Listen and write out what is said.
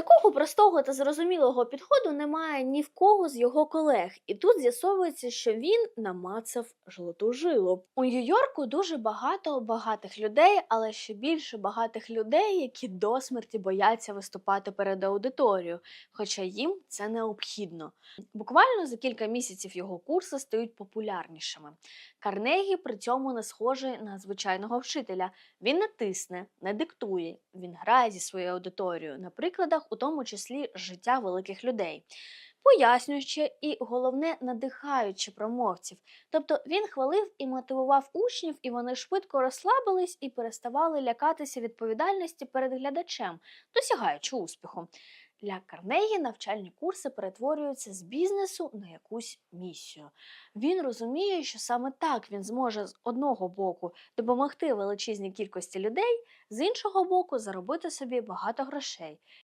Такого простого та зрозумілого підходу немає ні в кого з його колег, і тут з'ясовується, що він намацав золоту жилу. У Нью-Йорку дуже багато багатих людей, але ще більше багатих людей, які до смерті бояться виступати перед аудиторією, хоча їм це необхідно. Буквально за кілька місяців його курси стають популярнішими. Карнегі при цьому не схожий на звичайного вчителя. Він не тисне, не диктує, він грає зі своєю аудиторією на прикладах, у тому числі життя великих людей. Пояснюючи і головне надихаючи промовців. Тобто він хвалив і мотивував учнів, і вони швидко розслабились і переставали лякатися відповідальності перед глядачем, досягаючи успіху. Для Карнегі навчальні курси перетворюються з бізнесу на якусь місію. Він розуміє, що саме так він зможе з одного боку допомогти величезній кількості людей, з іншого боку заробити собі багато грошей.